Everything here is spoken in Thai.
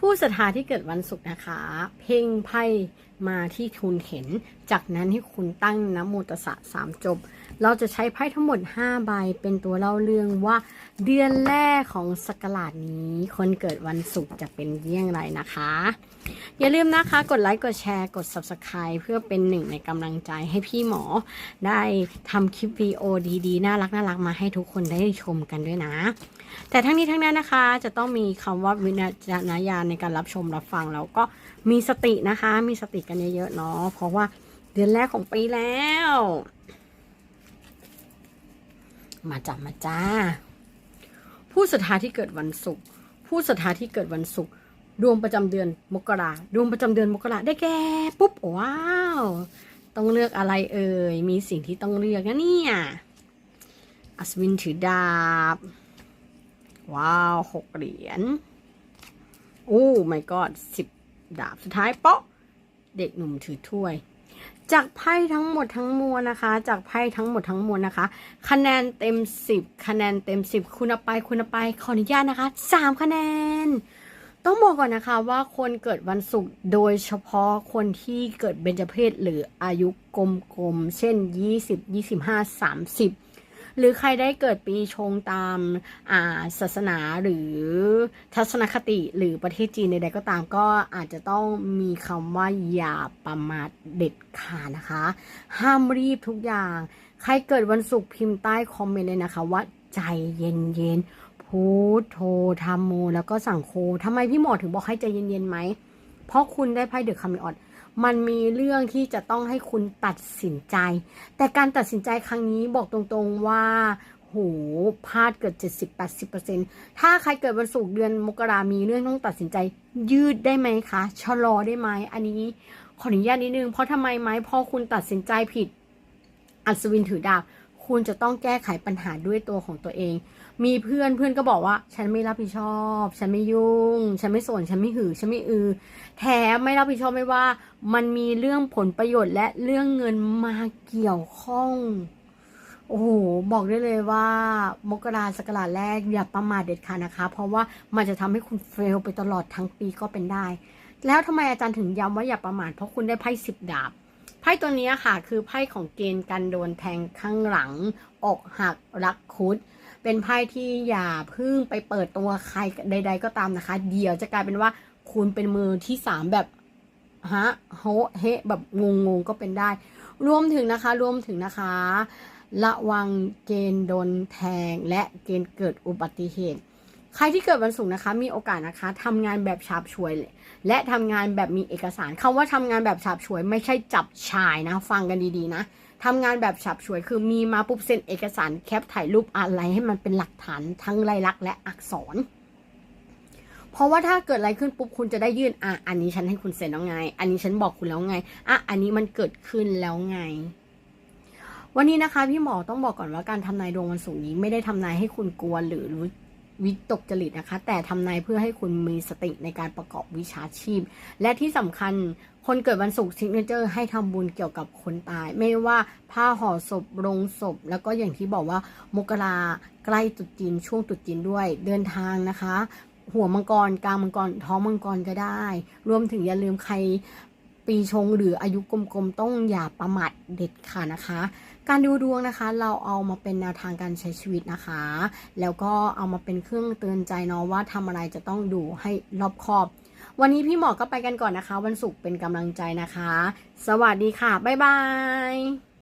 ผู้ศรัทธาที่เกิดวันศุกร์นะคะ เพ่งไพ่ มาที่คุณเห็น จากนั้นให้คุณตั้งนะโมตสะสามจบ เราจะใช้ไพ่ทั้งหมด 5 ใบเป็นตัวเล่าเรื่องว่า เดือนแรกของสกราชนี้ คนเกิดวันศุกร์จะเป็นเยี่ยงไรนะคะ อย่าลืมนะคะ กดไลค์กดแชร์กด Subscribe เพื่อเป็นหนึ่งในกำลังใจให้พี่หมอ ได้ทำคลิปวิดีโอดีๆ น่ารักน่ารักๆมาให้ทุกคนได้ชมกันด้วยนะ แต่ทั้งนี้ทั้งนั้นนะคะจะต้องมีคำว่าวิจารณญาณในการรับชมรับฟังแล้วก็มีสตินะคะ มีสติกันเยอะๆเนาะเพราะว่าเดือนแรกของปีแล้ว มาจ้ามาจ้า ผู้ศรัทธาที่เกิดวันศุกร์ผู้ศรัทธาที่เกิดวันศุกร์ดวงประจำเดือนมกราดวงประจำเดือนมกราได้แก่ปุ๊บว้าว ต้องเลือกอะไรเอ่ยมีสิ่งที่ต้องเลือกนะเนี่ยอัศวินถือดาบ ว้าวหกเหรียญโอ้ไม่กอดสิบ ดาบสุดท้ายเปาะเด็กหนุ่มถือถ้วย จากไพ่ทั้งหมดทั้งมวลนะคะ จากไพ่ทั้งหมดทั้งมวลนะคะ คะแนนเต็มสิบคะแนนเต็มสิบคุณไปคุณไปขออนุญาตนะคะสามคะแนน ต้องบอกก่อนนะคะว่าคนเกิดวันศุกร์โดยเฉพาะคนที่เกิดเบญจเพศหรืออายุกลมๆเช่น 20 25 30 หรือใครได้เกิดปีชงตามอาศาสนาหรือทัศนคติหรือประเทศจีนใดๆก็ตามก็อาจจะต้องมีคำว่าอย่าประมาทเด็ดขาดนะคะ ห้ามรีบทุกอย่าง ใครเกิดวันศุกร์พิมพ์ใต้คอมเมนต์เลยนะคะว่าใจเย็นๆพูดโทธรรมโมแล้วก็สั่งโคทำไมพี่หมอถึงบอกให้ใจเย็นๆไหมเพราะคุณได้ไพ่เดอะคาเมออด มันมีเรื่องที่จะต้องให้คุณตัดสินใจ แต่การตัดสินใจครั้งนี้บอกตรงๆว่าโหพลาดเกิด70-80%ถ้าใครเกิดวันศุกร์เดือนมกรามีเรื่องต้องตัดสินใจ ยืดได้ไหมคะชะลอได้ไหมอันนี้ขออนุญาตนิดนึงเพราะทำไมไหมเพราะคุณตัดสินใจผิด อัศวินถือดาบ คุณจะต้องแก้ไขปัญหาด้วยตัวของตัวเอง มีเพื่อนเพื่อนก็บอกว่า ฉันไม่รับผิดชอบ ฉันไม่ยุ่ง ฉันไม่สน ฉันไม่หือ ฉันไม่อือ แถมไม่รับผิดชอบไม่ว่า มันมีเรื่องผลประโยชน์และเรื่องเงินมาเกี่ยวข้อง โอ้โห บอกได้เลยว่ามกราสกราแรกอย่าประมาทเด็ดขาดนะคะ เพราะว่ามันจะทำให้คุณเฟลไปตลอดทั้งปีก็เป็นได้ แล้วทำไมอาจารย์ถึงย้ำว่าอย่าประมาทเพราะคุณได้ไพ่สิบดาบ ไพ่ตัวนี้ค่ะคือไพ่ของเกณฑ์การโดนแทงข้างหลัง อกหักรักคุด เป็นไพ่ที่อย่าพึ่งไปเปิดตัวใครใด ๆ ก็ตามนะคะ เดี๋ยวจะกลายเป็นว่าคุณเป็นมือที่สามแบบฮะโฮเฮแบบงงๆก็เป็นได้ รวมถึงนะคะรวมถึงนะคะ ระวังเกณฑ์โดนแทงและเกณฑ์เกิดอุบัติเหตุ ใครที่เกิดวันศุกร์นะคะ มีโอกาสนะคะทำงานแบบฉาบฉวย และทำงานแบบมีเอกสารคำว่าทำงานแบบฉาบฉวย ไม่ใช่จับชายนะ ฟังกันดีๆนะทำงานแบบฉาบฉวยคือมีมาปุ๊บเซ็นเอกสารแคปถ่ายรูปอะไรให้มันเป็นหลักฐานทั้งลายลักษณ์และอักษร เพราะว่าถ้าเกิดอะไรขึ้นปุ๊บคุณจะได้ยื่นอะอันนี้ฉันให้คุณเซ็นแล้วไง อันนี้ฉันบอกคุณแล้วไงอะอันนี้มันเกิดขึ้นแล้วไง วันนี้นะคะ พี่หมอต้องบอกก่อนว่าการทำนายดวงวันศุกร์นี้ไม่ได้ทำนายให้คุณกลัวหรือรู้ วิตกจริตนะคะ แต่ทำนายเพื่อให้คุณมีสติในการประกอบวิชาชีพ และที่สำคัญคนเกิดวันศุกร์ซิกเนเจอร์ให้ทำบุญเกี่ยวกับคนตาย ไม่ว่าผ้าห่อศพโรงศพ แล้วก็อย่างที่บอกว่ามกราใกล้ตรุษจีนช่วงตรุษจีนด้วยเดินทางนะคะ หัวมังกรกลางมังกรท้องมังกรก็ได้ รวมถึงอย่าลืมใคร ปีชงหรืออายุกลมๆต้องอย่าประมาทเด็ดขาดนะคะ การดูดวงนะคะ เราเอามาเป็นแนวทางการใช้ชีวิตนะคะ แล้วก็เอามาเป็นเครื่องเตือนใจเนาะว่าทำอะไรจะต้องดูให้รอบคอบ วันนี้พี่หมอก็ไปกันก่อนนะคะ วันศุกร์เป็นกำลังใจนะคะ สวัสดีค่ะ บ๊ายบาย